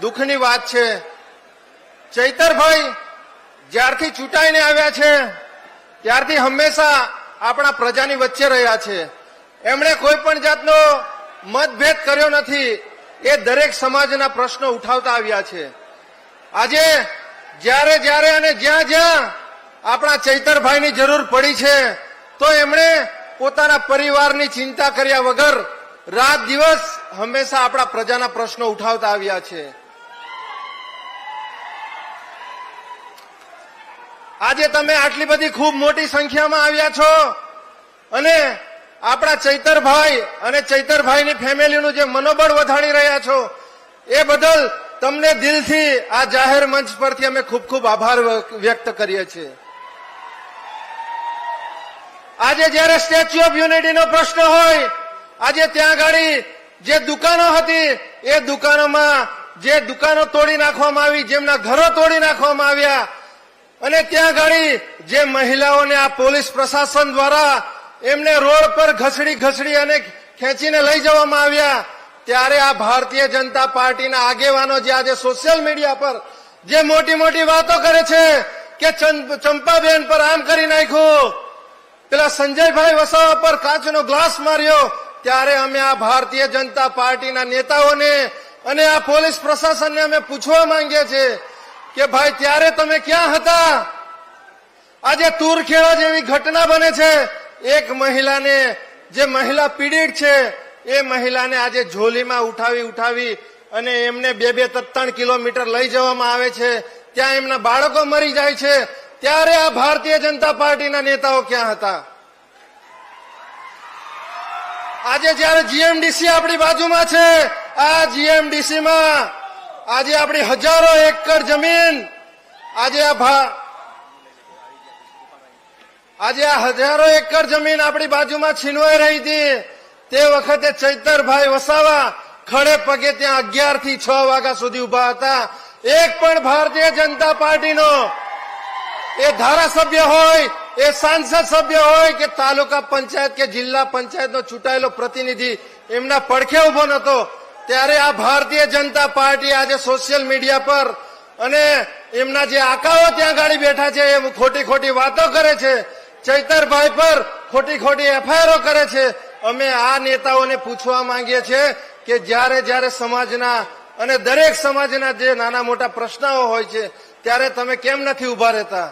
દુઃખની વાત છે. ચૈતરભાઈ જ્યારથી ચૂંટાઈને આવ્યા છે, ત્યારથી હંમેશા આપણા પ્રજાની વચ્ચે રહ્યા છે. એમણે કોઈ પણ જાતનો મતભેદ કર્યો નથી. એ દરેક સમાજના પ્રશ્નો ઉઠાવતા આવ્યા છે. આજે જ્યારે જ્યારે અને જ્યાં જ્યાં આપણા ચૈતરભાઈની જરૂર પડી છે, તો એમણે પોતાના પરિવારની ચિંતા કર્યા વગર રાત દિવસ હંમેશા આપણા પ્રજાના પ્રશ્નો ઉઠાવતા આવ્યા છે. આજે તમે આટલી બધી ખૂબ મોટી સંખ્યામાં આવ્યા છો અને આપણા ચૈતરભાઈ અને ચૈતરભાઈની ફેમિલીનું જે મનોબળ વધારી રહ્યા છો, એ બદલ તમને દિલથી આ જાહેર મંચ પરથી અમે ખૂબ ખૂબ આભાર વ્યક્ત કરીએ છીએ. આજે જયારે સ્ટેચ્યુ ઓફ યુનિટીનો પ્રશ્ન હોય, આજે ત્યાં ગાડી જે દુકાનો હતી, એ દુકાનોમાં જે દુકાનો તોડી નાખવામાં આવી, જેમના ઘરો તોડી નાખવામાં આવ્યા અને ત્યાં ગાડી જે મહિલાઓને આ પોલીસ પ્રશાસન દ્વારા એમને રોડ પર ઘસડી ઘસડી અને ખેંચીને લઈ જવામાં આવ્યા, ત્યારે આ ભારતીય જનતા પાર્ટીના આગેવાનો જે આજે સોશિયલ મીડિયા પર જે મોટી મોટી વાતો કરે છે કે ચંપાબેન પર આમ કરી નાખ્યું, પેલા સંજયભાઈ વસાવા પર કાચનો ગ્લાસ માર્યો, ત્યારે અમે આ ભારતીય જનતા પાર્ટીના નેતાઓને અને આ પોલીસ પ્રશાસનને અમે પૂછવા માંગીએ છીએ કે ભાઈ, ત્યારે તમે ક્યાં હતા? આજે તુરખેડા જેવી ઘટના બને છે. એક મહિલાને, જે મહિલા પીડિત છે, એ મહિલાને આજે ઝોલીમાં ઉઠાવી ઉઠાવી અને એમને બે બે ત્રણ કિલોમીટર લઈ જવામાં આવે છે. ત્યાં એમના બાળકો મરી જાય છે. ત્યારે આ ભારતીય જનતા પાર્ટીના નેતાઓ ક્યાં હતા? આજે જયારે જીએમડીસી આપણી બાજુમાં છે, આ જીએમડીસી માં આજે આપણી હજારો એકર જમીન, આજે આ આજે આ હજારો એકર જમીન આપણી બાજુમાં છીનવાઈ રહી હતી. તે વખતે ચૈતરભાઈ વસાવા ખડે પગે ત્યાં અગિયારથી છ વાગ્યા સુધી ઊભા હતા. એક પણ ભારતીય જનતા પાર્ટીનો એ ધારાસભ્ય હોય, એ સાંસદ સભ્ય હોય કે તાલુકા પંચાયત કે જિલ્લા પંચાયતનો ચૂંટાયેલો પ્રતિનિધિ, એમના પડખે ઊભો નતો ત્યારે આ ભારતીય જનતા પાર્ટી આજે સોશિયલ મીડિયા પર અને એમના જે આકાઓ ત્યાં ગાડી બેઠા છે, એ ખોટી ખોટી વાતો કરે છે, ચૈતરભાઈ પર ખોટી ખોટી એફઆઈઆરો કરે છે. અમે આ નેતાઓને પૂછવા માંગીએ છીએ કે જ્યારે જ્યારે સમાજના અને દરેક સમાજના જે નાના મોટા પ્રશ્નો હોય છે, ત્યારે તમે કેમ નથી ઊભા રહેતા?